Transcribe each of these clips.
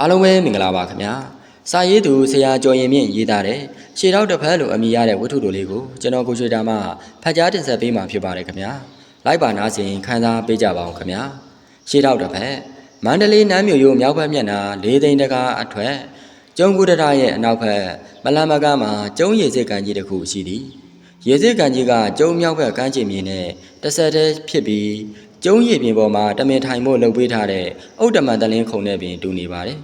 အားလုံးပဲမင်္ဂလာပါခင်ဗျာစာရေးသူဆရာကျော်ရင်မြင့်ရေးသားတဲ့ရှေတော့တစ်ဖက်လိုအမည်ရတဲ့ဝတ္ထုတို့လေးကိုကျွန်တော်ကိုရွှေတာမှဖတ်ကြားတင်ဆက်ပေးမှာဖြစ်ပါတယ်ခင်ဗျာလိုက်ပါနားစဉ်ခန်းစားပေးကြပါအောင်ခင်ဗျာရှေတော့တစ်ဖက်မန္တလေးနမ်းမြို့ရိုးမြောက်ဘက်မျက်နှာ၄သိန်းတကားအထွက်ကျုံကုဒရရဲ့အနောက်ဘက်မလန်မကားမှာကျုံရည်စစ်ကန်ကြီးတစ်ခုရှိသည်ရည်စစ်ကန်ကြီးကကျုံမြောက်ဘက်ကမ်းခြေမြေနဲ့တစ်ဆက်တည်းဖြစ်ပြီး ကျုံရည်ပြင်ပေါ်မှာတမင်ထိုင်ဖို့လှုပ်ပေးထားတဲ့ဥဒ္ဓမန်တလင်းခုံနဲ့ပင်တူနေပါတယ်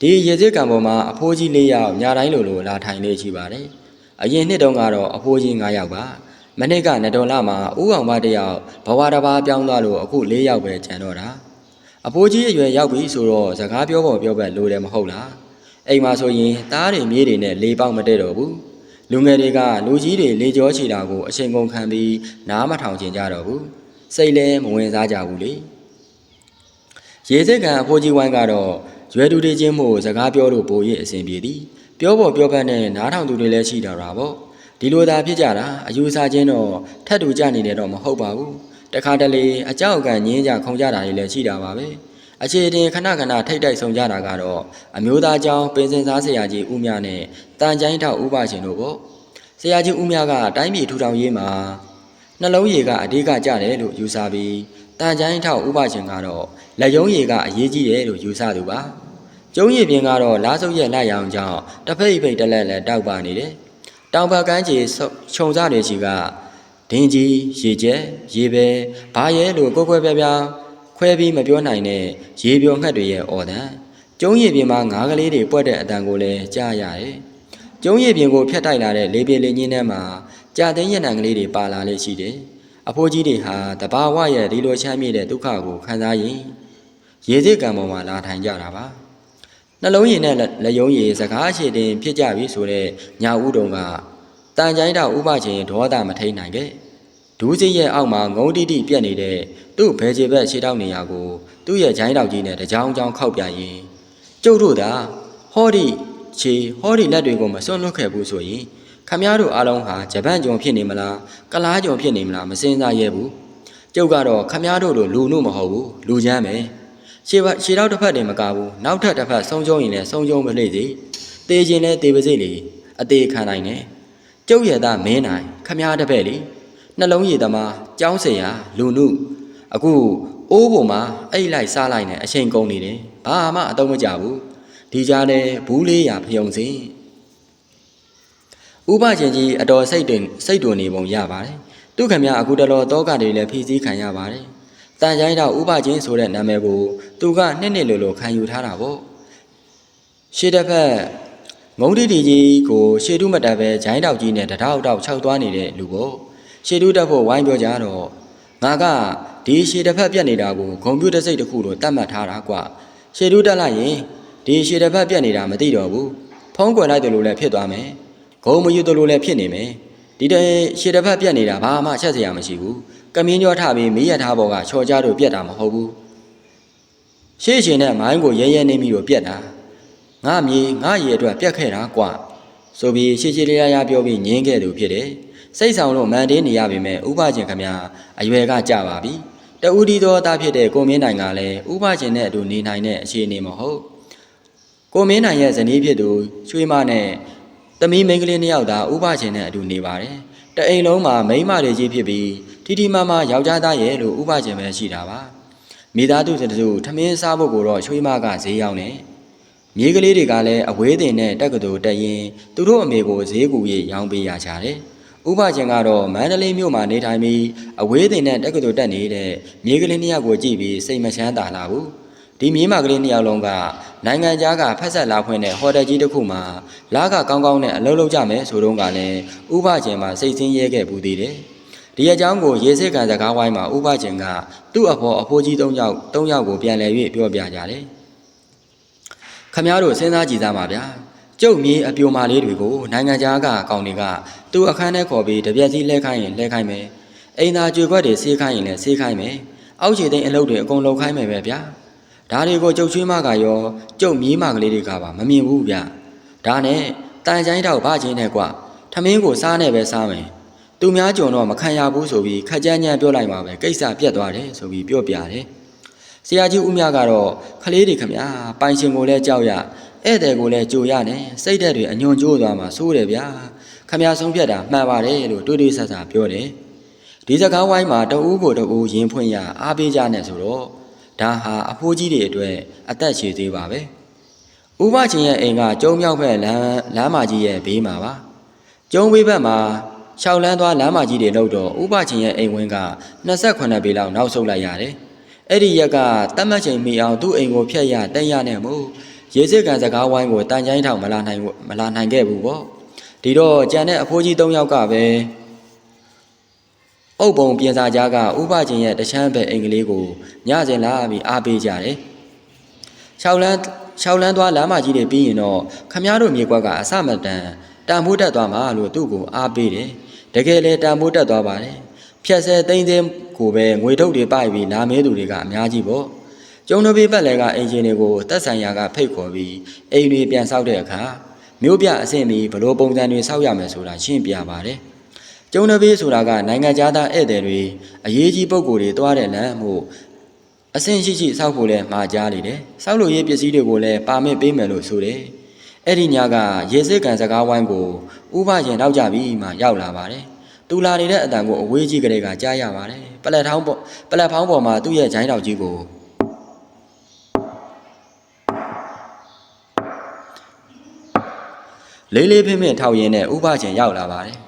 ဒီရေစစ်ကံပေါ်မှာအဖိုးကြီး၄ယောက်ညာတိုင်းလိုလိုလာထိုင်နေရှိပါတယ်။အရင်နှစ်တုန်းကတော့အဖိုးကြီး၅ယောက်ပါ။မနစ်ကနတော်လာမှာဦးအောင်မတစ်ယောက်ဘဝတစ်ပါးပြောင်းသွားလို့အခု၄ယောက်ပဲကျန်တော့တာ။အဖိုးကြီးအရွယ်ရောက်ပြီဆိုတော့စကားပြောဖို့ပြောပဲလိုတယ်မဟုတ်လား။အိမ်မှာဆိုရင်သားတွေမြေးတွေနဲ့လေပေါက်မတည့်တော့ဘူး။လူငယ်တွေကလူကြီးတွေလေကြောချီတာကိုအချိန်ကုန်ခံပြီးနားမထောင်ကျင်ကြတော့ဘူး။ စိတ်လည်းမဝင်စားကြဘူးလေ။ရေစစ်ကန်အဖိုးကြီးဝိုင်းကတော့ရွယ်သူတွေချင်းမို့စကားပြောလို့ပိုရအဆင်ပြေသည်ပြောဖို့ပြောဖက်နဲ့နားထောင်သူတွေလည်းရှိတာပါပေါ့ဒီလိုသာဖြစ်ကြတာအယူဆချင်းတော့ထပ်တူကြနေတယ်တော့မဟုတ်ပါဘူးတခါတလေအကြောက်အကန်ညင်းကြခုံကြတာတွေလည်းရှိတာပါပဲအခြေတင်ခဏခဏထိတ်တိုက်ဆုံကြတာကတော့အမျိုးသားကျောင်းပင်စင်စားဆရာကြီးဦးမြနဲ့တန်ချိုင်းထောက်ဦးပါရှင်တို့ပေါ့ဆရာကြီးဦးမြကတိုင်းပြည်ထူထောင်ရေးမှာ နှလုံးရည်ကအဓိကကြတယ်လို့ယူဆပြီးတန်ချိုင်းထောက်ဥပရှင်ကတော့လက်ယုံရည်ကအရေးကြီးတယ်လို့ယူဆသူပါကျုံးရည်ပြင်ကတော့လားစုပ်ရဲ့လက်ရောင်ကြောင့်တစ်ဖိတ်ဖိတ်တက်လက်လက်တောက်ပါနေတယ်တောင်ဘက်ကန်းကြီးခြုံစားတွေရှိကဒင်းကြီးရေကျက်ရေပဲဘာရဲလို့ကိုယ်ကွယ်ပြားပြားခွဲပြီးမပြောနိုင်တဲ့ရေပြောငှက်တွေရဲ့အော်တန်ကျုံးရည်ပြင်မှာငါးကလေးတွေပွက်တဲ့အတန်ကိုလည်းကြားရတယ်ကျုံးရည်ပြင်ကိုဖျက်တိုက်လာတဲ့လေပြေလေညင်းထဲမှာ ကြာသိမ်းရနံကလေးတွေပါလာလေရှိတယ်အဖိုးကြီးတွေဟာတဘာဝရဲ့ဒီလိုချမ်းမြေ့တဲ့ဒုက္ခကိုခံစားရင်ရေစစ်ကံပေါ်မှာလာထိုင်ကြတာပါနှလုံးရည်နဲ့လက်ယုံရည်စကားအခြေတင်ဖြစ်ကြပြီဆိုတဲ့ညာဦးတုံကတန်ချိုင်းတော်ဥပချင်းဒေါသမထိန်နိုင်ခဲ့ဒူးစိရဲ့အောက်မှာငုံတိတိပြက်နေတဲ့သူ့ဘဲချေဘက်ခြေထောက်နေရာကိုသူ့ရဲ့ဂျိုင်းတော်ကြီးနဲ့တကြောင်ကြောင်ခောက်ပြရင်ကျုပ်တို့သာဟောဒီခြေဟောဒီလက်တွေကိုမစွန့်လွတ်ခဲ့ဘူးဆိုရင် ခမည်းတော်အားလုံးဟာဂျပန်ကြုံဖြစ်နေမလားကလားကြုံဖြစ်နေမလားမစင်စားရဲဘူးကျုပ်ကတော့ခမည်းတော်လိုလူနုမဟုတ်ဘူးလူချမ်းပဲရှေ့ရှေ့တော့တစ်ဖက်တည်းမကဘူးနောက်ထပ်တစ်ဖက်ဆုံးချုံရင်လည်းဆုံးချုံမလိမ့်စေတေးခြင်းလည်းတေးပါစေလေအသေးခံနိုင်တယ်ကျုပ်ရဲ့သားမင်းနိုင်ခမည်းတပည့်လေနှလုံးရည်သမားကြောင်းစရာလူနုအခုအိုးပေါ်မှာအိတ်လိုက်စားလိုက်နဲ့အချိန်ကုန်နေတယ်ဘာမှအတော့မကြဘူးဒီကြားထဲဘူးလေးရဖျုံစင် ဥပချင်းကြီးအတော်စိတ်တွင်စိတ်တွင်နေပုံရပါတယ်။သူခမရအခုတလောတောကတွေလည်းဖြည့်ဆည်းခံရပါတယ်။တန်ချိုင်းတော့ဥပချင်းဆိုတဲ့နာမည်ကိုသူကနှစ်နှစ်လိုလိုခံယူထားတာပေါ့။ရှေ့တစ်ဖက်ငုံတီတီကြီးကိုရှေ့တုမတက်ပဲဂျိုင်းတောက်ကြီးနဲ့တထောက်တောက်ခြောက်သွားနေတဲ့လူပေါ့။ရှေ့တုတက်ဖို့ဝိုင်းပြောကြတော့ငါကဒီရှေ့တစ်ဖက်ပြက်နေတာကိုဂုံပြူတစ်စိတ်တစ်ခုလိုတတ်မှတ်ထားတာကွ။ရှေ့တုတက်လိုက်ရင်ဒီရှေ့တစ်ဖက်ပြက်နေတာမသိတော့ဘူး။ဖုံးကွယ်လိုက်တယ်လို့လည်းဖြစ်သွားမယ်။ ဂုံမယူတလို့လည်းဖြစ်နေမယ်ဒီတည်းရှေ့တစ်ဖက်ပြက်နေတာဘာမှချက်စရာမရှိဘူးကမင်းကျော်ထပြီးမေးရထားပေါ်ကချော်ကြတို့ပြက်တာမဟုတ်ဘူးရှေ့ရှင်နဲ့မိုင်းကိုရဲရဲနေပြီးတော့ပြက်တာငါမြေငါရေအတွက်ပြက်ခဲ့တာကွာဆိုပြီးရှေ့ရှေ့လေးရရပြောပြီးငင်းခဲ့သူဖြစ်တယ်စိတ်ဆောင်လို့မန်တင်းနေရပေမဲ့ဥပချင်းခမအရွယ်ကကြပါပြီတဦးဒီသောသားဖြစ်တဲ့ကိုမင်းနိုင်ကလည်းဥပချင်းနဲ့အတူနေနိုင်တဲ့အခြေအနေမဟုတ်ကိုမင်းနိုင်ရဲ့ဇနီးဖြစ်သူချွေးမနဲ့။ တမီးမိန်းကလေးနှစ်ယောက်သာဥပချင်းနဲ့အတူနေပါတယ်။တအိမ်လုံးမှာမိန်းမတွေကြီးဖြစ်ပြီးတီတီမာမာယောက်ျားသားရဲ့လို့ဥပချင်းပဲရှိတာပါ။မိသားစုစတူထမင်းစားဖို့ကိုတော့ချွေးမကဈေးရောက်နေ။မြေးကလေးတွေကလည်းအဝေးတင်နဲ့တက်ကတူတက်ရင်သူတို့အမေကိုဈေးကူရေးရောင်းပေးရကြတယ်။ဥပချင်းကတော့မန္တလေးမြို့မှာနေထိုင်ပြီးအဝေးတင်နဲ့တက်ကတူတက်နေတဲ့မြေးကလေးနှစ်ယောက်ကိုကြည့်ပြီးစိတ်မချမ်းသာလာဘူး။ ဒီမြေးမကလေးနှစ်ယောက်လုံးကနိုင်ငံခြားကဖက်ဆက်လာဖွင့်တဲ့ဟိုတယ်ကြီးတစ်ခုမှာလာကကောင်းကောင်းနဲ့အလုပ်လုပ်ကြမယ်ဆိုတော့ကလည်းဥပချင်းမှာစိတ်ဆင်းရဲခဲ့ပူသေးတယ်။ဒီအကြောင်းကိုရေစစ်ကန်စကားဝိုင်းမှာဥပချင်းကသူ့အဖော်အဖိုးကြီး၃ယောက်၃ယောက်ကိုပြန်လည်၍ပြောပြကြတယ်။ခမည်းတော်စဉ်းစားကြည့်သားပါဗျာ။ကျုပ်မြေအပြိုမာလေးတွေကိုနိုင်ငံခြားကကောင်တွေကသူ့အခန်းထဲခေါ်ပြီးတပြက်စီလှဲခိုင်းရင်လှဲခိုင်းမယ်။အိမ်သာကြွေခွက်တွေဆေးခိုင်းရင်လည်းဆေးခိုင်းမယ်။အောက်ခြေသိမ်းအလုပ်တွေအကုန်လုပ်ခိုင်းမယ်ပဲဗျာ။ ဒါတွေကိုကြုတ်ချွေးမကရောကြုတ်မြေးမကလေးတွေကပါမမြင်ဘူးဗျဒါနဲ့တန်ချိုင်းတော့ဗချင်းနဲ့ကွထမင်းကိုစားနဲ့ပဲစားမယ်သူများကြုံတော့မခံရဘူးဆိုပြီးခက်ကြမ်းကြမ်းပြောလိုက်မှာပဲကိစ္စပြတ်သွားတယ်ဆိုပြီးပြောပြတယ်ဆရာကြီးဦးမြကတော့ခလေးတွေခမညာပိုင်ရှင်ကိုလည်းကြောက်ရဧည့်သည်ကိုလည်းကြိုရနဲ့စိတ်ဓာတ်တွေအညွန်ကျိုးသွားမှာစိုးတယ်ဗျာခမညာဆုံးဖြတ်တာမှန်ပါတယ်လို့တွေးတွေးဆဆပြောတယ်ဒီစကားဝိုင်းမှာတဦးကိုတဦးရင်ဖွင့်ရအားပေးကြနဲ့ဆိုတော့ ဒါဟာအဖိုးကြီးတွေအတွက်အသက်ရှည်သေးပါပဲဥပချင်းရဲ့အိမ်ကကျုံမြောက်ဘက်လမ်းလမ်းမကြီးရဲ့ဘေးမှာပါကျုံဘေးဘက်မှာရှောက်လန်းသွားလမ်းမကြီးတွေလောက်တော့ဥပချင်းရဲ့အိမ်ဝင်းက28ပေလောက်နောက်ဆုတ်လိုက်ရတယ်အဲ့ဒီရက်ကတတ်မှတ်ချိန်မိအောင်သူ့အိမ်ကိုဖျက်ရတက်ရနဲ့မို့ရေစစ်ကန်စကားဝိုင်းကိုတန်ချိုင်းထောင်မလာနိုင်ဘူးမလာနိုင်ခဲ့ဘူးပေါ့ဒီတော့ကြံတဲ့အဖိုးကြီး၃ယောက်ကပဲ အုပ်ပုံပြင်စာကြားကဥပချင်းရဲ့တချမ်းပဲအိမ်ကလေးကိုညစဉ်လာပြီးအားပေးကြတယ်ရှောက်လန်းရှောက်လန်းသွားလမ်းမကြီးတွေပြီးရင်တော့ခမားတို့မြေကွက်ကအစမတန်တန်ဖိုးတက်သွားမှာလို့သူ့ကိုအားပေးတယ်တကယ်လေတန်ဖိုးတက်သွားပါတယ်ဖြက်ဆဲသိန်းသိန်းကိုပဲငွေထုတ်တွေပိုက်ပြီးလာမဲသူတွေကအများကြီးပေါ့ကျုံတပီပတ်လည်ကအင်ဂျင်တွေကိုတက်ဆိုင်ရာကဖိတ်ခေါ်ပြီးအိမ်တွေပြန်ဆောက်တဲ့အခါမြို့ပြအဆင့်ပြီးဘလို့ပုံစံတွေဆောက်ရမယ်ဆိုတာရှင်းပြပါတယ် ကျုံတပီဆိုတာကနိုင်ငံသားဧည့်သည်တွေအရေးကြီးပုံကိုယ်တွေတွားတဲ့လမ်းမှုအဆင့်ရှိရှိဆောက်ဖို့လဲမှာကြားနေတယ်ဆောက်လို့ရေးပစ္စည်းတွေကိုလည်းပါမစ်ပေးမယ်လို့ဆိုတယ်အဲ့ဒီညကရေစစ်ကန်စကားဝိုင်းကိုဥပရင်နောက်ကြပြီးမှရောက်လာပါတယ်တူလာနေတဲ့အတန်ကိုအဝေးကြီးကလေးကကြားရပါတယ်ပလက်ထောင်းပေါ်ပလက်ဖောင်းပေါ်မှာသူ့ရဲ့ဂျိုင်းတော်ကြီးကိုလေးလေးဖင်းဖင်းထောက်ရင်းနဲ့ဥပချင်ရောက်လာပါတယ်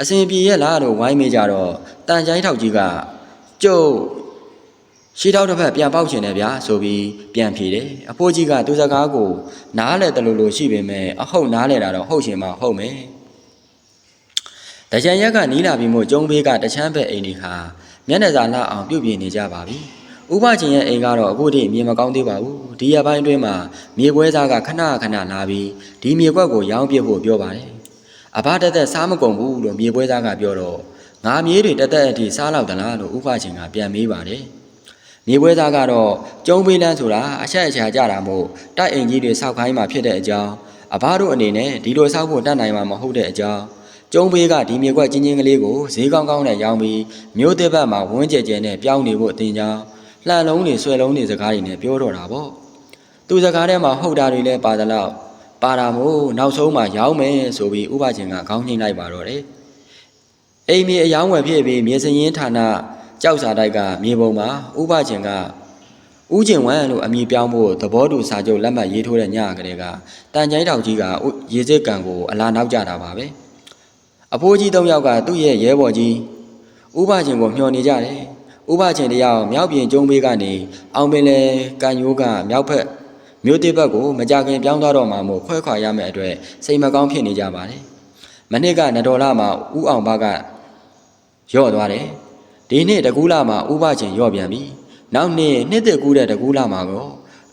အစဉ်ပြေရဲ့လားလို့ဝိုင်းမေးကြတော့တန်ဂျိုင်းထောက်ကြီးကကျုပ်ရှီထောက်တစ်ဖက်ပြန်ပေါက်ချင်တယ်ဗျာဆိုပြီးပြန်ဖြေတယ်အဖိုးကြီးကသူစကားကိုနားလဲတလူလူရှိပေမဲ့အဟုတ်နားလဲတာတော့ဟုတ်ရှင်မဟုတ်မယ်တကြံရက်ကနီးလာပြီးမှကျုံဘေးကတချမ်းဘက်အိမ်ဒီခါမျက်နှာစာလှအောင်ပြုတ်ပြင်းနေကြပါပြီ။ဥပချင်းရဲ့အိမ်ကတော့အခုထိမြေမကောင်းသေးပါဘူး။ဒီရက်ပိုင်းအတွင်းမှာမြေပွဲစားကခဏခဏလာပြီးဒီမြေကွက်ကိုရောင်းပြဖို့ပြောပါတယ်။ အဘတက်တက်စားမကုန်ဘူးလို့မြေပွဲစားကပြောတော့ငါမြေးတွေတက်တက်အထိစားလောက်သလားလို့ဥပချင်းကပြန်မေးပါတယ်။မြေပွဲသားကတော့ကျုံပေးလန်းဆိုတာအချက်အချာကြတာမို့တိုက်အိမ်ကြီးတွေစောက်ခိုင်းမှာဖြစ်တဲ့အကြောင်းအဘတို့အနေနဲ့ဒီလိုစောက်ဖို့တတ်နိုင်မှာမဟုတ်တဲ့အကြောင်းကျုံပေးကဒီမြေကွက်ချင်းချင်းကလေးကိုဈေးကောင်းကောင်းနဲ့ရောင်းပြီးမြို့တစ်ဘက်မှာဝန်းကျဲကျဲနဲ့ပြောင်းနေဖို့အတင်ကြောင်းလှန်လုံးတွေဆွဲလုံးတွေစကားတွေနဲ့ပြောတော့တာပေါ့သူစကားထဲမှာဟုတ်တာတွေလည်းပါသလောက် ပါတာမို့နောက်ဆုံးမှာရောင်းမယ်ဆိုပြီးဥပချင်းကခေါင်းငိမ့်လိုက်ပါတော့တယ်အိမ်မြေအယောင်းဝယ်ဖြစ်ပြီးမြေစရင်ဌာနကြောက်စာတိုက်ကမြေပုံမှာဥပချင်းကဦးကျင်ဝမ်လို့အမည်ပြောင်းဖို့သဘောတူစာချုပ်လက်မှတ်ရေးထိုးတဲ့ညကလေးကတန်ချိုင်းတောင်ကြီးကရေစစ်ကန်ကိုအလာနောက်ကြတာပါပဲအဖိုးကြီး၃ယောက်ကသူ့ရဲ့ရဲဘော်ကြီးဥပချင်းကိုမျှော်နေကြတယ်ဥပချင်းတယောက်မြောက်ပြင်ကျုံဘေးကနေအောင်ပင်လေကန်ယိုးကမြောက်ဖက် မြို့တိဘက်ကိုမကြခင်ပြောင်းသွားတော့မှမို့ခွဲခွာရမယ့်အတွက်စိတ်မကောင်းဖြစ်နေကြပါတယ်မနစ်ကနတော်လာမှာဥအောင်ဘကရော့သွားတယ်ဒီနေ့တကူးလာမှာဥပချင်းရော့ပြန်ပြီနောက်နေ့နှစ်သက်ကူးတဲ့တကူးလာမှာကော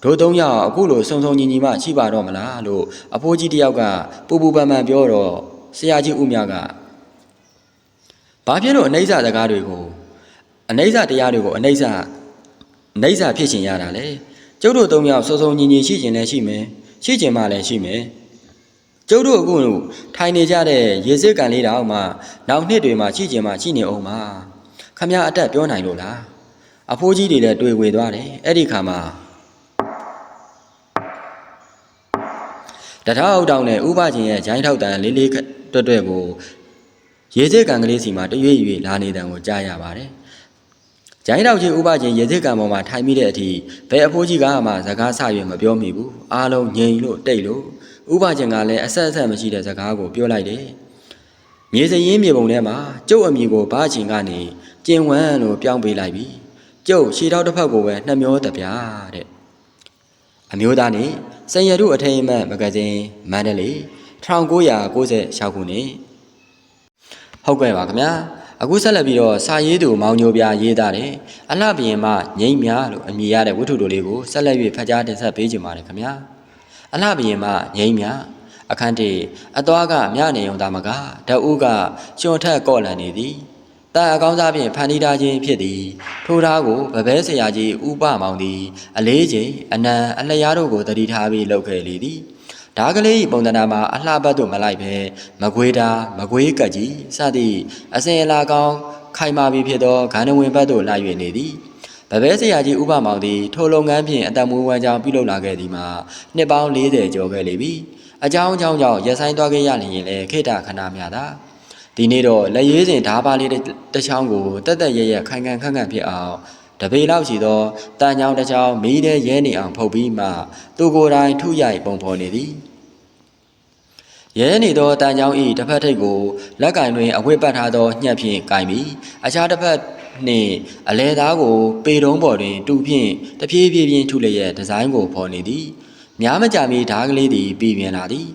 ဒို့သုံးယောက်အခုလိုစုံစုံညီညီမှရှိပါတော့မလားလို့အဖိုးကြီးတယောက်ကပူပူပန်ပန်ပြောတော့ဆရာကြီးဦးမြကဘာဖြစ်လို့အနှိမ့်စာစကားတွေကိုအနှိမ့်စာတရားတွေကိုအနှိမ့်စာအနှိမ့်စာဖြစ်ရှင်ရတာလေ ကျုပ်တို့သုံးယောက်စုံစုံညီညီရှိခြင်းလည်းရှိမယ်ရှိခြင်းမှလည်းရှိမယ်ကျုပ်တို့အခုထိုင်နေကြတဲ့ရေစစ်ကန်လေးတောင်မှနောက်နှစ်တွေမှာရှိခြင်းမှရှိနေအောင်ပါခမရအတက်ပြောနိုင်လို့လားအဖိုးကြီးတွေလည်းတွေ့ဝေသွားတယ်အဲ့ဒီခါမှာတထားအောက်တောင်နဲ့ဥပချင်းရဲ့ဂျိုင်းထောက်တန်လေးလေးတွတ်တွတ်ကိုရေစစ်ကန်ကလေးစီမှာတရွေ့ရွေ့လာနေတဲ့ကိုကြားရပါတယ် ဂျိုင်းထောက်ချင်းဥပချင်းရေစစ်ကန်ပေါ်မှာထိုင်မိတဲ့အထိဘယ်အဖိုးကြီးကမှစကားဆရွေမပြောမိဘူးအားလုံးငြိမ်လို့တိတ်လို့ဥပချင်းကလည်းအဆက်အဆက်မရှိတဲ့စကားကိုပြောလိုက်တယ်မြေစရင်မြေပုံထဲမှာကျုပ်အမိကိုဘားချင်းကနေကျင်ဝမ်းလို့ပြောင်းပေးလိုက်ပြီကျုပ်ခြေထောက်တစ်ဖက်ကိုပဲနှမျောတပြားတဲ့အမျိုးသားနေစံရတုအထိမ်းအမှတ်မဂဇင်းမန္တလေး1996ခုနှစ်ဟုတ်ကဲ့ပါခင်ဗျာ အခုဆက်လက်ပြီးတော့စာရေးသူမောင်ညိုပြရေးသားတယ်အလှပြင်မငိမ့်မြလို့အမည်ရတဲ့ဝတ္ထုတို့လေးကိုဆက်လက်၍ဖတ်ကြားတင်ဆက်ပေးကြပါမယ်ခင်ဗျာအလှပြင်မငိမ့်မြအခန်းတီအသွားကမြနေုံသားမကဓာတ်ဦးကကျွန်ထက်ကော့လန်နေသည်တာအကောင်းစားဖြင့်ဖန်တီးထားခြင်းဖြစ်သည်ထိုးထားကိုဗပဲဆရာကြီးဥပမောင်သည် အလေးချိန်အနံအလျားတို့ကိုတတိထားပြီးလှုပ်ခဲ့လေသည် ဓာကလေး၏ပုံသဏ္ဍာန်မှာအလှပတ်သို့မလိုက်ဘဲမကွေးတာမကွေးကက်ကြီးစသည့်အစင်အလာကောင်းခိုင်မာပြီးဖြစ်သောဂန္ဓဝင်ဘတ်သို့လာ၍နေသည်ဗပဲဆရာကြီးဥပမောင်သည်ထိုလုပ်ငန်းဖြင့်အတမွေးဝမ်းကြောင်းပြုလုပ်လာခဲ့သည်မှာနှစ်ပေါင်း40ကျော်ခဲ့လေပြီအကြောင်းအကြောင်းကြောင့်ရက်ဆိုင်သွားခဲ့ရလျင်လည်းခေတ္တခဏများသာဒီနေ့တော့လက်ရွေးစဉ်ဓားပါလေးတစ်ချောင်းကိုတက်တက်ရဲရဲခိုင်ခံခန့်ခန့်ဖြစ်အောင် တပေလောက်ရှိသောတန်ချောင်းတစ်ချောင်းမီးတဲ့ရဲနေအောင်ဖုတ်ပြီးမှသူကိုယ်တိုင်ထုရိုက်ပုံဖော်နေသည်ရဲနေသောတန်ချောင်းဤတစ်ဖက်ထိပ်ကိုလက်ကင်တွင်အဝတ်ပတ်ထားသောညှက်ဖြင့်ကင်ပြီးအခြားတစ်ဖက်နှင့်အလဲသားကို ပေတုံးပေါ်တွင် တူဖြင့်တဖြည်းဖြည်းဖြည်းထုလျက်ဒီဇိုင်းကိုဖော်နေသည်များမကြာမီဓားကလေးသည်ပြည်ပြင်းလာသည်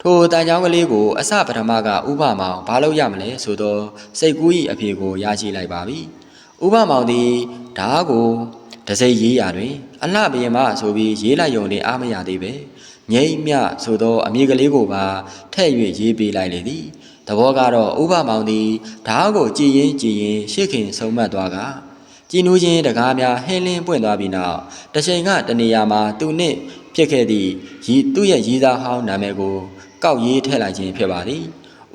ထိုတန်ချောင်းကလေးကိုအစပထမကဥပမောင်ဘာလို့ရမလဲဆိုသောစိတ်ကူး၏အဖြေကိုရရှိလိုက်ပါပြီ ဥပမောင်သည်ဓားကိုတစိမ့်ရေးရာတွင် အလှဘယင်မဆိုပြီးရေးလိုက်ယုံနှင့်အားမရသေးပဲငိမ့်မြဆိုသောအမည်ကလေးကိုပါထည့်၍ရေးပေးလိုက်လေသည်သဘောကတော့ဥပမောင်သည်ဓားကိုကြည်ရင်ကြည်ရင်ရှစ်ခင်ဆုံးမတ်သွားကကြည်နူးခြင်းတကားများဟင်းလင်းပွင့်သွားပြီးနောက်တစ်ချိန်ကတနေရာမှာသူနှင့်ဖြစ်ခဲ့သည့်ရီသူ့ရဲ့ရီးသားဟောင်းနာမည်ကိုကောက်ရေးထည့်လိုက်ခြင်းဖြစ်ပါသည်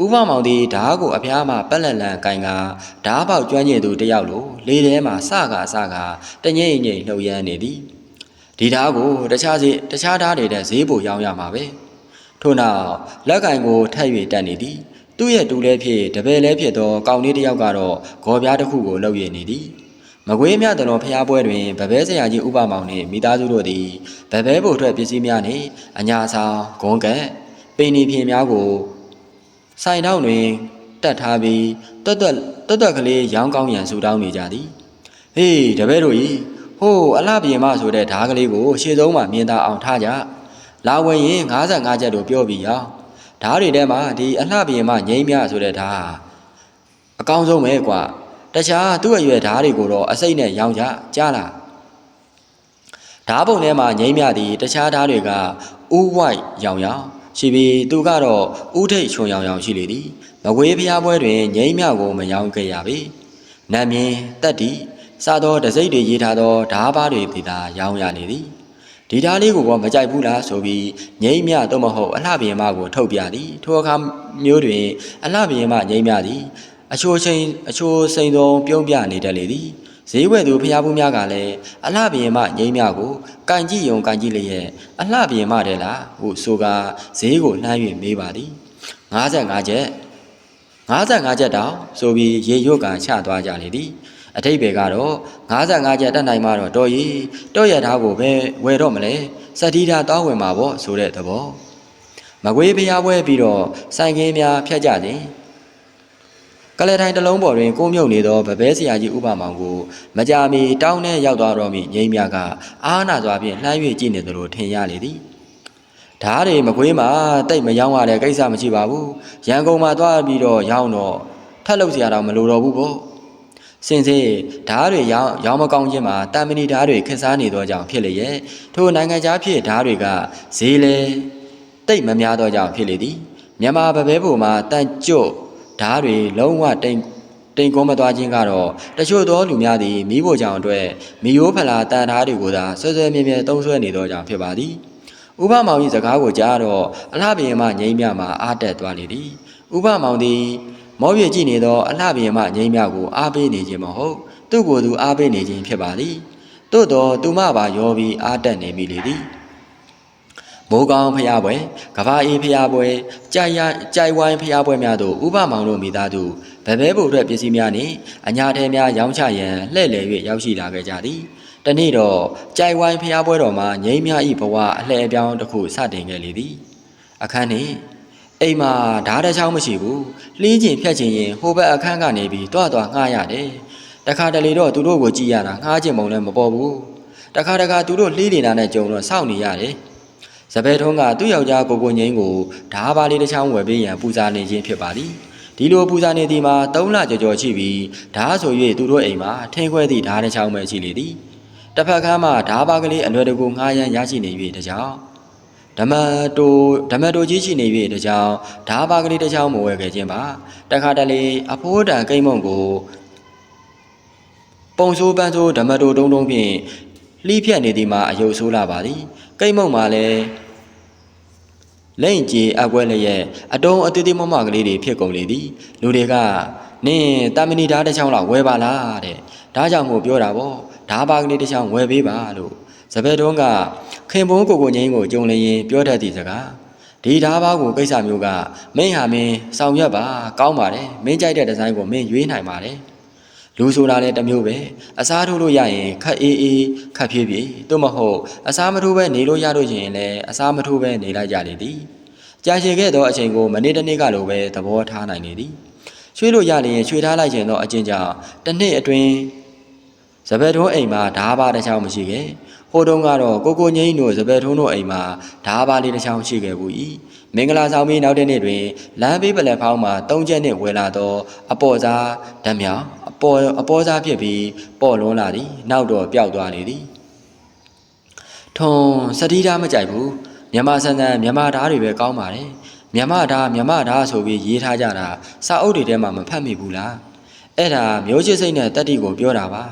ဥပမောင်သည်ဓားကိုအဖျားမှပက်လက်လန်ကင်ကဓားပေါက်ကျွမ်းကျင်သူတယောက်လိုလေထဲမှစကားစကားတငိမ့်ငိမ့်နှုတ်ရမ်းနေသည်ဒီဓာတ်ကိုတခြားစီတခြားဓာတ်တွေတဲ့ဈေးပိုရောင်းရမှာပဲထို့နောက်လက်ကင်ကိုထက်၍တက်နေသည်သူ့ရဲ့တူလဲဖြစ်တပည့်လဲဖြစ်သောကောင်လေးတစ်ယောက်ကတော့ဂေါ်ပြားတစ်ခုကိုလှုပ်ရည်နေသည်မကွေးမြတတော်ဖျားပွဲတွင်ဗပဲဆရာကြီးဥပမောင်နှင့်မိသားစုတို့သည်ဗပဲဖို့အတွက်ပစ္စည်းများနှင့်အညာဆောင်ဂွန်ကက်ပင်နီဖြင်များကို ဆိုင်တော့တွင်တက်ထားပြီးတွတ်တွတ်တွတ်တွတ်ကလေးရောင်းကောင်းရန်ဆူတောင်းနေကြသည်ဟေးတပည့်တို့ဤဟိုးအလှပြင်မဆိုတဲ့ဓားကလေးကိုရှေ့ဆုံးမှာမြင်သာအောင်ထားကြလာဝင်ရင်55ချက်တို့ပြောပြီးရောဓားတွေထဲမှာဒီအလှပြင်မငိမ့်မြဆိုတဲ့ဓားဟာအကောင်းဆုံးပဲကွာတခြားသူ့အရွယ်ဓားတွေကိုတော့အစိမ့်နဲ့ရောင်းကြကြားလားဓားပုံထဲမှာငိမ့်မြသည်တခြားဓားတွေကဥဝိုက်ရောင်ရောင် ရှိပြီးသူကတော့ဥထိတ်ချုံရောင်ရောင်ရှိလေသည်မကွေးဖျားပွဲတွင်ငိမ့်မြကိုမရောင်းခဲ့ရပေနတ်မြင်တက်တီစားသောတစိမ့်တွေရေးထားသောဓားပါးတွေသည်သာရောင်းရနေသည်ဒီဓားလေးကိုတော့မကြိုက်ဘူးလားဆိုပြီးငိမ့်မြတော့မဟုတ်အလှပြင်မကိုထုတ်ပြသည်ထိုအခါမျိုးတွင် အလှပြင်မငိမ့်မြသည်အချိုချင်းအချိုစိန်ဆုံးပြုံးပြနေတတ်လေသည် ဈေးဝယ်သူဖျားဖူးများကလည်းအလှပြင်မငိမ့်မြကိုကင်ကြည့်ယုံကင်ကြည့်လျက်အလှပြင်မတယ်လားဟုဆိုကာဈေးကိုလှမ်း၍မေးပါသည်55ချက်55ချက်တောင်ဆိုပြီးရေရွတ်ကန်ချသွားကြလေသည်အထိပ္ပယ်ကတော့55ချက်တက်နိုင်မှတော့တော်ရီတော့ရထားကိုပဲဝယ်တော့မလဲစတိဓာတောင်းဝင်မှာပေါ့ဆိုတဲ့သဘောမကွေးဖျားပွဲပြီးတော့ဆိုင်ကင်းများဖြတ်ကြခြင်း ကလေးတိုင်းတစ်လုံးပေါ်တွင်ကိုမြုပ်နေသောဗပဲဆရာကြီးဥပမောင်ကိုမကြာမီတောင်းနဲ့ရောက်သွားတော့မိငိမ့်မြကအာနာစွာဖြင့်လှမ်း၍ကြည့်နေသလိုထင်ရလေသည်ဓားတွေမကွေးမှာတိတ်မယောင်းရတဲ့ကိစ္စမရှိပါဘူးရန်ကုန်မှာသွားပြီးတော့ရောင်းတော့ထပ်လုပ်စရာတော့မလိုတော့ဘူးပေါ့စင်စေဓားတွေရောင်းရောင်းမကောင်းခြင်းမှာတာမဏိဓားတွေခက်စားနေသောကြောင့်ဖြစ်လေရဲ့ထိုနိုင်ငံခြားဖြစ်ဓားတွေကဈေးလဲတိတ်မများသောကြောင့်ဖြစ်လေသည်မြန်မာဗပဲပုံမှာတန်ကျွတ် ဓားတွေလုံးဝတိမ်တိမ်ကုန်းမသွားခြင်းကတော့တချို့သောလူများသည်မိဖို့ကြောင့်အတွက်မီယိုးဖလာတန်ဓားတွေကိုသာဆွဲဆွဲမြဲမြဲသုံးဆွဲနေသောကြောင့်ဖြစ်ပါသည်ဥပမောင်၏စကားကိုကြားတော့အလှပြင်မငိမ့်မြမှာအားတက်သွားလေသည်ဥပမောင်သည်မောပြည့်ကြည့်နေသောအလှပြင်မငိမ့်မြကိုအားပေးနေခြင်းမဟုတ်သူ့ကိုယ်သူအားပေးနေခြင်းဖြစ်ပါသည်သို့တော့သူမပါရောပြီးအားတက်နေမိလေသည် မိုးကောင်းဖျားပွဲကဘာအေးဖျားပွဲကြိုင်ရကြိုင်ဝိုင်းဖျားပွဲများတို့ဥပမောင်တို့မိသားစုဗပဲဖို့အတွက်ပစ္စည်းများနှင့်အညာထဲများရောင်းချရန်လှည့်လည်၍ရောက်ရှိလာခဲ့ကြသည်တနေ့တော့ကြိုင်ဝိုင်းဖျားပွဲတော်မှာငိမ့်မြဤဘဝအလှည့်အပြောင်းတစ်ခုစတင်ခဲ့လေသည်အခန်းနှင့်အိမ်မှာဓားတစ်ချောင်းမရှိဘူးလှီးကျင်ဖြတ်ကျင်ရင်ဟိုဘက်အခန်းကနေပြီးတွားတွားငှားရတယ်တခါတလေတော့သူတို့ကိုကြည့်ရတာငှားကျင်ပုံလည်းမပေါ်ဘူးတခါတခါသူတို့လှီးနေတာနဲ့ကြုံတော့စောင့်နေရတယ် စပယ်ထုံးကသူ့ယောက်ျားကိုကိုငိမ့်ကိုဓားပါလေးတစ်ချောင်းဝယ်ပေးရန်ပူဇာနေခြင်းဖြစ်ပါသည်ဒီလိုပူဇာနေသည်မှာ၃လကျော်ကျော်ရှိပြီးဓားဆို၍သူတို့အိမ်မှာထင်းခွဲသည့်ဓားတစ်ချောင်းပဲရှိလေသည်တစ်ဖက်ကမ်းမှာဓာပါကလေးအလွယ်တကူငှားရမ်းရရှိနေ၍တကြောင်ဓမ္မတိုဓမ္မတိုကြီးရှိနေ၍တကြောင်ဓာပါကလေးတစ်ချောင်းမဝယ်ခဲ့ခြင်းပါတခါတလေအဖိုးတန်ကိမ့်မုံကိုပုံဆိုးပန်းဆိုးဓမ္မတိုတုံးတုံးဖြင့် လှီးဖြတ်နေသည်မှာအယုတ်ဆိုးလာပါသည်ကိမ့်မုံမှာလည်းလိမ့်ကြီးအကွက်လျက်အတုံးအသေးသေးမမကလေးတွေဖြစ်ကုန်လေသည်လူတွေကနင်းတမဏိဓာတ်တစ်ချောင်းလောက်ဝယ်ပါလားတဲ့ဒါကြောင့်မို့ပြောတာပေါ့ဓာပါကလေးတစ်ချောင်းဝယ်ပေးပါလို့စပယ်တုံးကခင်ပွန်းကိုကိုငိမ့်ကိုကြုံလျင်ပြောတတ်သည့်စကားဒီဓာပါကိုကိစ္စမျိုးကမင်းဟာမင်းဆောင်ရွက်ပါကောင်းပါတယ်မင်းကြိုက်တဲ့ဒီဇိုင်းကိုမင်းရွေးနိုင်ပါတယ် လူဆိုတာလည်းတစ်မျိုးပဲအစားထိုးလို့ရရင်ခက်အေးအေးခက်ဖြည်းဖြည်းသို့မဟုတ်အစားမထိုးပဲနေလို့ရလို့ရှိရင်လည်းအစားမထိုးပဲနေလိုက်ကြလေသည်ကြာရှည်ခဲ့သောအချိန်ကိုမနေ့တစ်နေ့ကလိုပဲသဘောထားနိုင်နေသည်ရွှေ့လို့ရလျင်ရွှေ့ထားလိုက်ခြင်းသောအကျင့်ကြောင့်တစ်နှစ်အတွင်းစပယ်ထုံးအိမ်မှာဓာပါတစ်ချောင်းမရှိခဲ့ဟိုတုန်းကတော့ကိုကိုငိမ့်တို့စပယ်ထုံးတို့အိမ်မှာဓာပါလေးတစ်ချောင်းရှိခဲ့ဘူး၏မင်္ဂလာဆောင်ပြီးနောက်တဲ့နေ့တွင်လမ်းဘေးပလက်ဖောင်းမှာ၃ချက်နဲ့ဝယ်လာသောအပေါ်စားဓာတ်မြောင်အ ပေါ်အပေါ်စားဖြစ်ပြီးပေါ်လွန်းလာသည်နောက်တော့ပျောက်သွားလေသည်ထုံစတိဓာမကြိုက်ဘူးမြန်မာစံတန်မြန်မာဓာတွေပဲကောင်းပါတယ်မြန်မာဓာမြန်မာဓာဆိုပြီးရေးထားကြတာစာအုပ်တွေထဲမှာမဖတ်မိဘူးလားအဲ့ဒါမျိုးချစ်စိတ်နဲ့တတ္တိကိုပြောတာပါ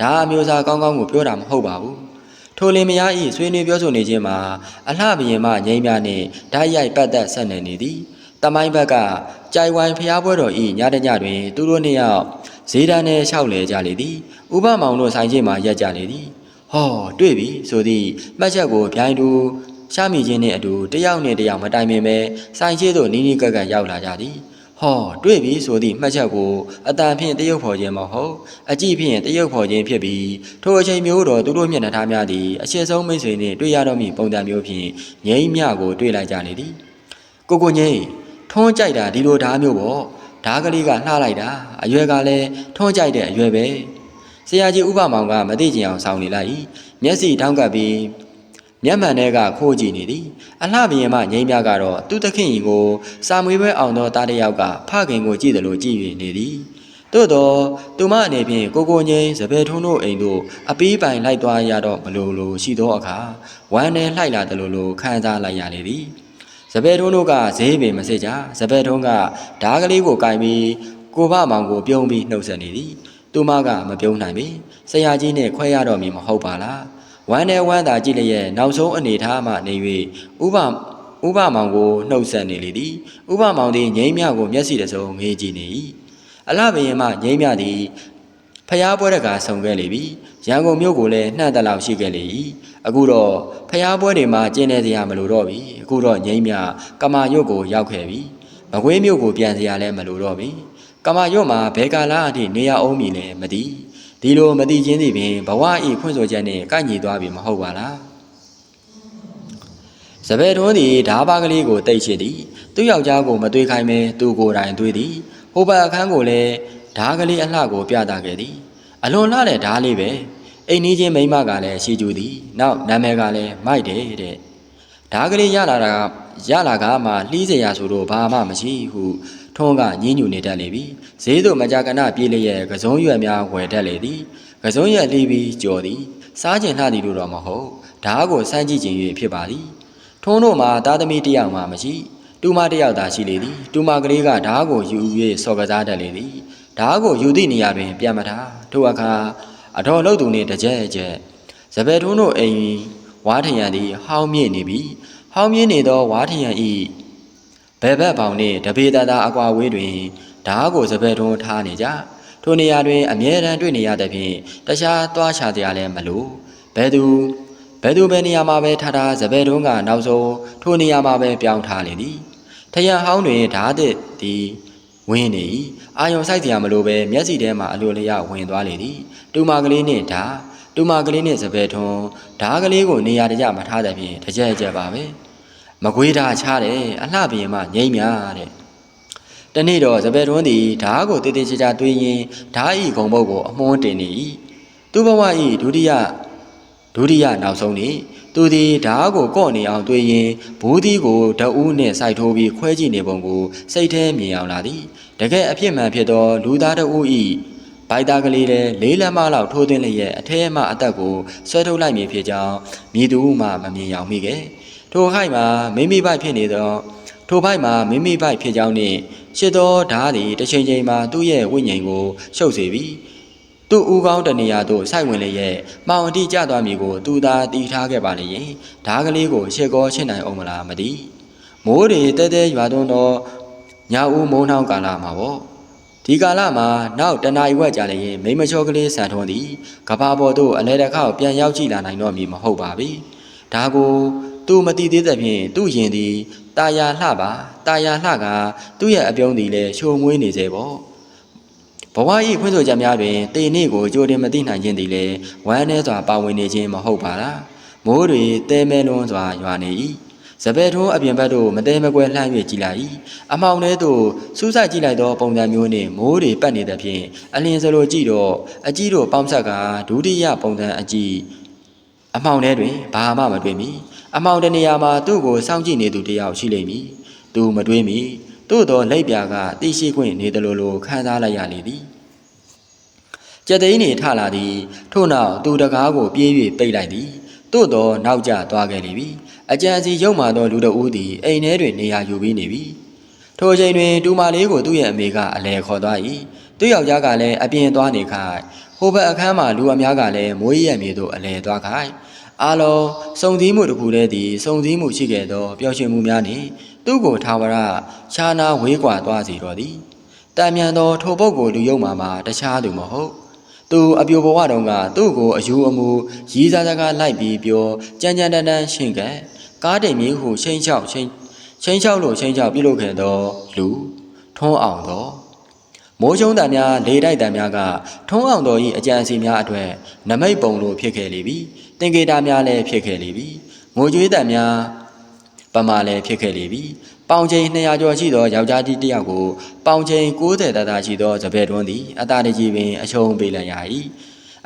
ဒါအမျိုးသားကောင်းကောင်းကိုပြောတာမဟုတ်ပါဘူးထိုလင်မယားဤဆွေးနွေးပြောဆိုနေခြင်းမှာအလှဘရင်မငိမ့်များနှင့်ဓာတ်ရိုက်ပတ်သက်ဆက်နေနေသည်တမိုင်းဘက်ကကြိုင်ဝိုင်ဖျားပွဲတော်ဤညတညတွင် သူတို့နှစ်ယောက် ဈေးတန်းနဲ့လျှောက်လဲကြလေသည်ဥပမောင်တို့ဆိုင်ချင်းမှာရက်ကြလေသည်ဟောတွေ့ပြီဆိုသည့်မှတ်ချက်ကိုဗျိုင်းတူရှာမိခြင်းနှင့်အတူတယောက်နှင့်တယောက်မတိုင်ပင်ပဲဆိုင်ချေသို့နီးနီးကပ်ကပ်ရောက်လာကြသည်ဟောတွေ့ပြီဆိုသည့်မှတ်ချက်ကိုအတန်ဖြင့်တရုပ်ဖော်ခြင်းမဟုတ်အကြည့်ဖြင့်တရုပ်ဖော်ခြင်းဖြစ်ပြီးထိုအချိန်မျိုးတော်သူတို့မျက်နှာထားများသည်အရှိဆုံးမိတ်ဆွေနှင့်တွေ့ရတော့မည့်ပုံစံမျိုးဖြင့်ငိမ့်မြကိုတွေ့လိုက်ကြလေသည်ကိုကိုငိမ့်ထွန်းကြိုက်တာဒီလိုဓာမျိုးပေါ့ ဓာကလေးကလှလိုက်တာအရွယ်ကလည်းထွန်းကြိုက်တဲ့အရွယ်ပဲဆရာကြီးဥပမောင်ကမသိချင်အောင်ဆောင်းနေလိုက်၏မျက်စိတောင်းကပ်ပြီးမျက်မှန်ထဲကခိုးကြည့်နေသည်အလှဘရင်မငိမ့်မြကတော့သူ့သခင်ကြီးကိုစာမွေးပွဲအောင်သောတားတစ်ယောက်ကဖခင်ကိုကြည့်တယ်လို့ကြည့်၍နေသည်သို့တော့သူမအနေဖြင့်ကိုကိုငိမ့်စပယ်ထုံးတို့အိမ်တို့အပီးပိုင်လိုက်သွားရတော့မလိုလိုရှိသောအခါဝမ်းနဲ့လှိုက်လာတယ်လို့လိုခံစားလိုက်ရလေသည် စပယ်ထုံးတို့ကဈေးပင်မစစ်ကြစပယ်ထုံးကဓားကလေးကိုကင်ပြီးကိုဘမောင်ကိုပြုံးပြီးနှုတ်ဆက်နေသည်သူမကမပြုံးနိုင်ပြီဆရာကြီးနဲ့ခွဲရတော့မည်မဟုတ်ပါလားဝမ်းနဲ့ဝမ်းသာကြည့်လျက်နောက်ဆုံးအနေထားမှနေ၍ဥပဥပမောင်ကိုနှုတ်ဆက်နေလေသည်ဥပမောင်သည်ငိမ့်မြကိုမျက်စိတစုံငေးကြည့်နေ၏အလှဘယင်မှငိမ့်မြသည် ဖျားပွဲတကာဆုံခဲ့လေပြီရန်ကုန်မြို့ကိုလည်းနှံ့တလောက်ရှိခဲ့လေ၏အခုတော့ဖျားပွဲတွေမှာကျင်းနေစရာမလိုတော့ပြီအခုတော့ငိမ့်မြကမာရွတ်ကိုရောက်ခဲ့ပြီမကွေးမြို့ကိုပြန်စရာလည်းမလိုတော့ပြီကမာရွတ်မှာဘယ်ကာလအထိနေရအောင်မည်လဲမသိဒီလိုမတိချင်းသည်ပင်ဘဝဤဖွင့်ဆိုချက်နှင့်ကိုက်ညီသွားပြီမဟုတ်ပါလားစပယ်တွန်းသည်ဓာပါကလေးကိုတိတ်ချစ်သည်သူ့ယောက်ျားကိုမတွေးခိုင်းမဲသူကိုယ်တိုင်တွေးသည်ဟိုဘက်အခန်းကိုလည်း ဓာကလေးအလှကိုပြသခဲ့သည်အလွန်လှတဲ့ဓာလေးပဲအိမ်နီးချင်းမိန်းမကလည်းရှိကျူသည်နောက်နာမည်ကလည်းမိုက်တယ်တဲ့ဓာကလေးရလာတာရလာကမှလှီးเสียရဆိုတော့ဘာမှမရှိဟုထွန်းကညင်းညူနေတတ်လေပြီဈေးသို့မကြာကနပြေးလျက်ကစုံရွက်များဝယ်တတ်လေသည်ကစုံရွက်လှီးပြီးကြော်သည်စားကျင်လှသည်လို့တော့မဟုတ်ဓာကိုစမ်းကြည့်ခြင်း၍ဖြစ်ပါသည်ထွန်းတို့မှာသားသမီးတစ်ယောက်မှမရှိတူမတစ်ယောက်သာရှိလေသည်တူမကလေးကဓာကိုယူ၍စော်ကစားတတ်လေသည် ဓာကိုယူသည့်နေရာတွင်ပြန်မထားထိုအခါအတော်လှုပ်သူနှင့်တကြဲကြဲစပယ်ထွန်းတို့အိမ်ဝါထရန်သည်ဟောင်းမြင့်နေပြီဟောင်းမြင့်နေသောဝါထရန်ဤဘဲဘက်ပေါင်နှင့်တပေတသာအကွာဝေးတွင်ဓားကိုစပယ်တွန်းထားနေကြထိုနေရာတွင်အမြဲတမ်းတွေ့နေရတဲ့ဖြင့်တခြားသွားချတရားလည်းမလိုဘယ်သူဘယ်သူပဲနေရာမှာပဲထားထားစပယ်တွန်းကနောက်ဆုံးထိုနေရာမှာပဲပြောင်းထားလေသည်ထရန်ဟောင်းတွင်ဓားသစ်သည် ဝင်းနေ၏အာယုံဆိုင်တရားမလိုပဲမျက်စိထဲမှာအလိုလျောက်ဝင်သွားလေသည်တူမကလေးနှင့်ဓားတူမကလေးနှင့်စပယ်ထွန်းဓားကလေးကိုနေရာတကျမထားတဲ့ဖြင့်တစ်ချက်ချက်ပါပဲမကွေးဓာချားတယ်အလှဘရင်မငိမ့်များတဲ့တနေ့တော့စပယ်တွန်းသည်ဓာကိုတေးသေးချာချာတွေးရင်ဓာဤဂုံဘုတ်ကိုအမွှန်းတင်နေ၏သူဘဝဤဒုတိယဒုတိယနောက်ဆုံးနေ့ သူသည်ဓာကိုကော့နေအောင်တွေးရင်ဘူးသီးကိုဓအူးနှင့်စိုက်ထိုးပြီးခွဲကြည့်နေပုံကိုစိတ်ထဲမြင်အောင်လာသည်တကယ်အဖြစ်မှန်ဖြစ်သောလူသားတဦးဤဘိုက်သားကလေးလည်းလေးလက်မလောက်ထိုးသွင်းလျက်အထဲမှအသက်ကိုဆွဲထုတ်လိုက်မည်ဖြစ်ကြောင်းမြည်သူမှမမြင်ရောက်မိခဲ့ထိုခိုက်မှာမိမိပိုက်ဖြစ်နေသောထိုပိုက်မှာမိမိပိုက်ဖြစ်ကြောင်းနှင့်ရှစ်သောဓားသည်တစ်ချိန်ချိန်မှာသူ့ရဲ့ဝိညာဉ်ကိုရှုပ်စေပြီး သူ့ဦးကောင်းတနေရာသို့စိုက်ဝင်လျက်မောင်အတိကျသွားမည်ကိုသူသာတီထားခဲ့ပါလေရင်ဓားကလေးကိုရှေ့ကောရှင်းနိုင်အောင်မလားမသိမိုးတွေတဲတဲရွာသွန်းသောညဦးမိုးနှောင်းကာလမှာပေါ့ဒဒီကာလမှာနောက်တနာရီဝက်ကြာလျင်မိမချောကလေးဆန်ထွန်းသည်ကဘာပေါ်သို့အလဲတစ်ခေါက်ပြန်ရောက်ကြည့်လာနိုင်တော့မည်မဟုတ်ပါပြီဒါကိုသူမတိသေးသဖြင့်သူ့ရင်သည်တာယာလှပါတာယာလှကသူ့ရဲ့အပြုံးသည်လည်းချိုမွေးနေစေပေါ့ ဘဝ၏ဖွင့်ဆိုချက်များတွင်တေနေ့ကိုကြိုတင်မသိနိုင်ခြင်းသည်လည်းဝမ်းနည်းစွာပါဝင်နေခြင်းမဟုတ်ပါလားမိုးတွေတဲမဲလွန်းစွာရွာနေ၏စပယ်ထုံးအပြင်ဘက်သို့မတဲမကွဲလှမ်း၍ကြည့်လိုက်၏အမောင်ထဲသို့စူးစိုက်ကြည့်လိုက်သောပုံစံမျိုးနှင့်မိုးတွေပတ်နေသဖြင့်အလင်းစလိုကြည့်တော့အကြီးတို့ပေါင်းဆက်ကဒုတိယပုံစံအကြီးအမောင်ထဲတွင်ဘာမှမတွေ့မီအမောင်တနေရာမှာသူ့ကိုစောင့်ကြည့်နေသူတစ်ယောက်ရှိလိမ့်မည်သူမတွေးမီ သို့သောလက်ပြာကတိရှိခွင့်နေတယ်လို့လိုခံစားလိုက်ရလေသည်ကြက်သိန်းနေထလာသည်ထို့နောက်သူတကားကိုပြေး၍ပိတ်လိုက်သည်သို့သောနောက်ကျသွားခဲ့လေပြီအကြံစီရုံမာသောလူတဦးသည်အိမ်ထဲတွင်နေရာယူပြီးနေပြီထိုအချိန်တွင်တူမလေးကိုသူ့ရဲ့အမေကအလဲခေါ်သွား၏သူ့ယောက်ျားကလည်းအပြင်သွားနေခိုင်ဟိုဘက်အခန်းမှာလူအများကလည်းမွေးရမြေသို့အလဲသွားခိုင်အားလုံးစုံစည်းမှုတစ်ခုတည်းသည်စုံစည်းမှုရှိခဲ့သောပျော်ရွှင်မှုများနှင့် သူ့ကိုထာဝရခြားနာဝေးကွာသွားစေတော်သည်တံမြန်သောထိုပုဂ္ဂိုလ်လူယုံမှာမှာတခြားသူမဟုတ်သူအပြိုဘဝတုန်းကသူ့ကိုအယူအမူရီးစားစားကလိုက်ပြီးပြောကြမ်းကြမ်းတမ်းတမ်းရှင်းကဲကားတိမ်မြေဟုချင်းချောက်ချင်းချင်းချောက်လို့ချင်းချောက်ပြုလုပ်ခဲ့သောလူထွန်းအောင်သောမိုးချုံတံများလေတိုက်တံများကထွန်းအောင်တော်၏အကြံအစီများအတွေ့နမိတ်ပုံလိုဖြစ်ခဲ့လေပြီတင်ကေတာများလည်းဖြစ်ခဲ့လေပြီငိုကြွေးတံများပ မာလည်းဖြစ်ခဲ့လေပြီပေါင်ချိန်200ကျော်ရှိသောယောက်ျားကြီးတစ်ယောက်ကိုပေါင်ချိန်90တသားရှိသောစပယ်တွန်းသည်အသားတကြီးပင်အချုံပေးလိုက်ရ၏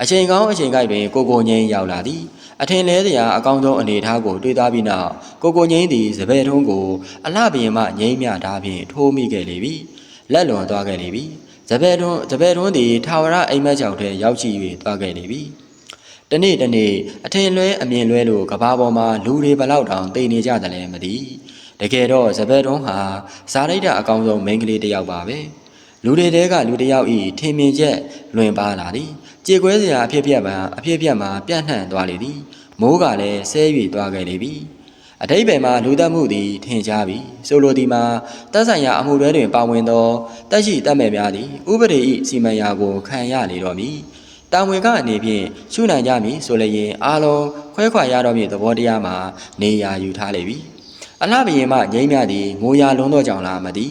အချိန်ကောင်းအချိန်ကိုက်ပင်ကိုကိုငိမ့်ရောက်လာသည်အထင်လဲစရာအကောင်းဆုံးအနေအထားကိုတွေးသားပြီးနောက်ကိုကိုငိမ့်သည်စပယ်တွန်းကိုအလှပင်မှငိမ့်မြထားဖြင့်ထိုးမိခဲ့လေပြီလက်လွန်သွားခဲ့လေပြီစပယ်တွန်းစပယ်တွန်းသည်ထာဝရအိမ်မက်ချောင်ထဲရောက်ရှိ၍သွားခဲ့လေပြီ တနေ့တနေ့အထင်လွဲအမြင်လွဲလို့ကဘာပေါ်မှာလူတွေဘလောက်တောင်တိတ်နေကြတယ်လဲမသိတကယ်တော့စပယ်တွန်းဟာဇာရိတ်တအကောင်ဆုံးမိန်းကလေးတစ်ယောက်ပါပဲလူတွေတဲကလူတစ်ယောက်ဤထင်မြင်ချက်လွင်ပါလာသည်ကြေကွဲစရာအဖြစ်ပြက်ပါအဖြစ်ပြက်မှာပြန့်နှံ့သွားလေသည်မိုးကလည်းဆဲ၍သွားခဲ့လေပြီအတိတ်ဘယ်မှာလူသက်မှုသည်ထင်ရှားပြီဆိုလိုသည်မှာတက်ဆိုင်ရာအမှုတွဲတွင်ပါဝင်သောတက်ရှိတက်မဲ့များသည်ဥပဒေ၏စီမံရာကိုခံရလေတော့မည် တာဝန်ကအနေဖြင့်ရှုနိုင်ကြမည်ဆိုလျင်အားလုံးခွဲခွာရတော့မည်သဘောတရားမှာနေရာယူထားလေပြီအလှဘရင်မှငိမ့်မြသည်ငိုရာလွန်းတော့ကြောင်လားမသိ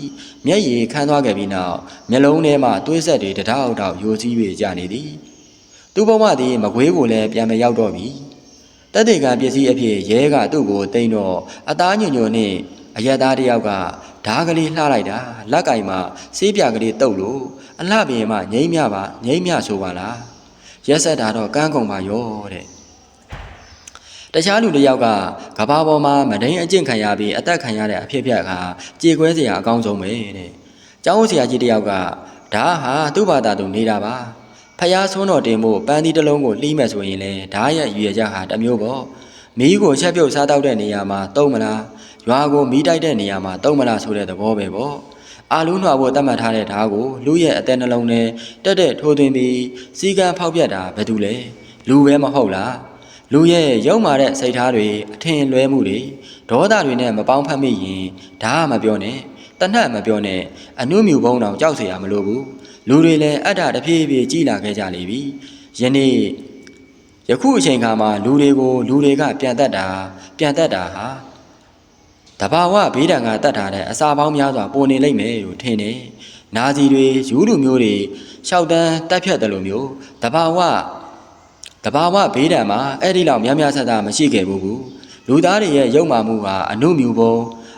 မျက်ရည်ခမ်းသွားခဲ့ပြီးနောက်မျက်လုံးထဲမှသွေးဆက်တွေတထောက်ထောက်ယိုစီး၍ကျနေသည်သူ့ဘဝသည်မကွေးကိုလည်းပြန်မရောက်တော့ပြီတက်တေကပစ္စည်းအဖြစ်ရဲကသူ့ကိုတိန်တော့အသားညွညွနှင့်အရက်သားတစ်ယောက်ကဓားကလေးလှလိုက်တာလက်ကင်မှာဆေးပြကလေးတုပ်လို့အလှဘရင်မှငိမ့်မြပါငိမ့်မြဆိုပါလား ရက်ဆက်တာတော့ကန်းကုန်ပါရောတဲ့တခြားလူတစ်ယောက်ကကဘာပေါ်မှာမဒိန်အကျင့်ခံရပြီးအသက်ခံရတဲ့အဖြစ်အပျက်ကကြေကွဲစရာအကောင်းဆုံးပဲတဲ့ကျောင်းဆရာကြီးတစ်ယောက်ကဒါဟာသူ့ဘာသာသူနေတာပါဖျားဆုံးတော်တင်ဖို့ပန်းသီးတစ်လုံးကိုလှီးမယ်ဆိုရင်လေဓာတ်ရဲ့ရွေချက်ဟာတစ်မျိုးပေါ့မီးကိုချက်ပြုတ်စားတောက်တဲ့နေရာမှာတုံးမလားရွာကိုမီးတိုက်တဲ့နေရာမှာတုံးမလားဆိုတဲ့သဘောပဲပေါ့ အာလူးနှွာဖို့တတ်မှတ်ထားတဲ့ဓာတ်ကိုလူရဲ့အသက်နှလုံးထဲတက်တက်ထိုးသွင်းပြီးစီကံဖောက်ပြတ်တာဘာတူလဲလူပဲမဟုတ်လားလူရဲ့ရုံမာတဲ့စိတ်ထားတွေအထင်လွဲမှုတွေဒေါသတွေနဲ့မပေါင်းဖက်မိရင်ဒါကမပြောနဲ့တဏှတ်မပြောနဲ့အနုမြူဘုံတောင်ကြောက်เสียရမလို့ဘူးလူတွေလည်းအတ္တတဖြည်းဖြည်းကြီးလာခဲ့ကြလေပြီယနေ့ယခုအချိန်ခါမှာလူတွေကိုလူတွေကပြန်တတ်တာပြန်တတ်တာဟာ တဘာဝဘေးဒဏ်ကတတ်တာတဲ့အစာပေါင်းများစွာပေါ်နေလိမ့်မယ်လို့ထင်တယ်။နာစီတွေယူလူမျိုးတွေရှောက်တန်းတက်ဖြတ်တယ်လို့မျိုးတဘာဝတဘာဝဘေးဒဏ်မှာအဲ့ဒီလောက်များများဆဆမရှိခဲ့ဘူးဘူး။လူသားတွေရဲ့ရုပ်မာမှုဟာအနုမြူပုံ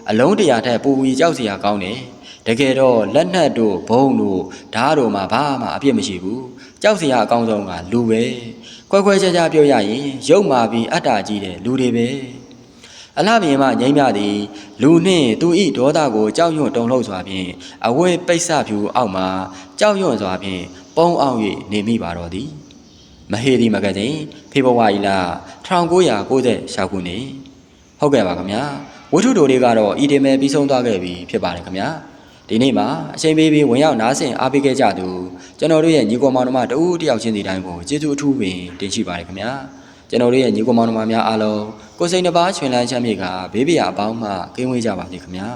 အလုံးတရာထက်ပူပူကြောက်စရာကောင်းတယ်။တကယ်တော့လက်နက်တို့ဘုံတို့ဓားတို့မှာဘာမှအပြစ်မရှိဘူး။ကြောက်စရာအကောင်းဆုံးကလူပဲ။ခွဲခွဲခြားခြားပြောရရင်ရုပ်မာပြီးအတ္တကြီးတဲ့လူတွေပဲ။ အလှမြင်မှငိမ့်မြသည်လူနှင့်သူဤဒေါသကိုကြောက်ရွံ့တုန်လှုပ်စွာဖြင့်အဝဲပိတ်ဆဖြူအောက်မှကြောက်ရွံ့စွာဖြင့်ပုံအောင်၍နေမိပါတော့သည်မဟေဒီမဂဇင်းဖေဖော်ဝါရီလ1996ခုနှစ်ဟုတ်ကဲ့ပါခင်ဗျာဝတ္ထုတိုတွေကတော့ဤတင်မဲ့ပြီးဆုံးသွားခဲ့ပြီဖြစ်ပါတယ်ခင်ဗျာဒီနေ့မှာအချိန်ပေးပြီးဝင်ရောက်နားဆင်အားပေးခဲ့ကြသူကျွန်တော်တို့ရဲ့ညီကောင်မောင်နှမတဦးတယောက်ချင်းစီတိုင်းကိုကျေးဇူးအထူးပင်တင်ရှိပါတယ်ခင်ဗျာ ကျွန်တော်တို့ရဲ့ညီကောင်မောင်နှမများအားလုံးကိုယ်စိတ်နှပါချွင်လန်းချမ်းမြေကဘေးပရာအပေါင်းမှကင်းဝေးကြပါစေခင်ဗျာ